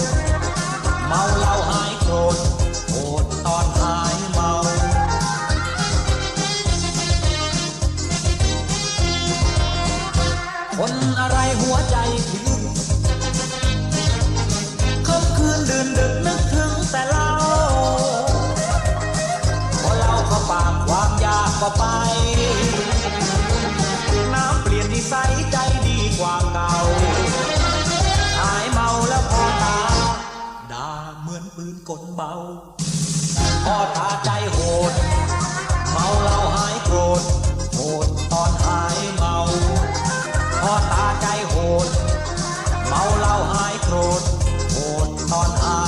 นเมาเหล้าหายโกรธโกรธตอนหายเมา คนอะไรหัวใจผิดค่ำคืนดื่นดึกนึกถึงแต่เหล้าพอเล่าเข้าปากความอยากก็ไป พื้นปืนกลเบาพอตาใจโหด เมาเหล้าหายโกรธโหดตอนหายเมาพอตาใจโหด เมาเหล้าหายโกรธโหดตอนหาย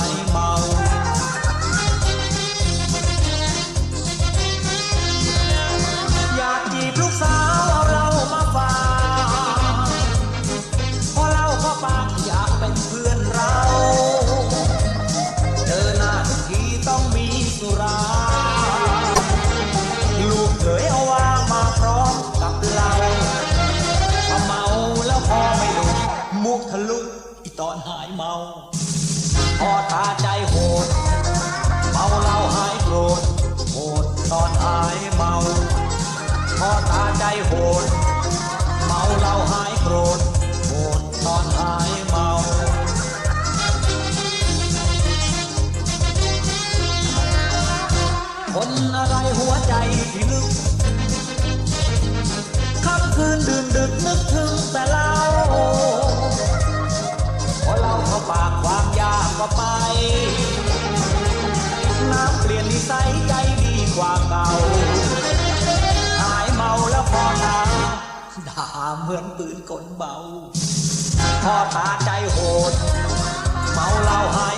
กมุกทะลุอีตอนหายเมา พอตาใจโหด เมาเหล้าหายโกรธโหดตอนหายเมา พอตาใจโหด เมาเหล้าหายโกรธโหดตอนหายเมาคนอะไรหัวใจที่ลึก ปืนกลเบาพอตาใจโหด เมาเหล้าหาย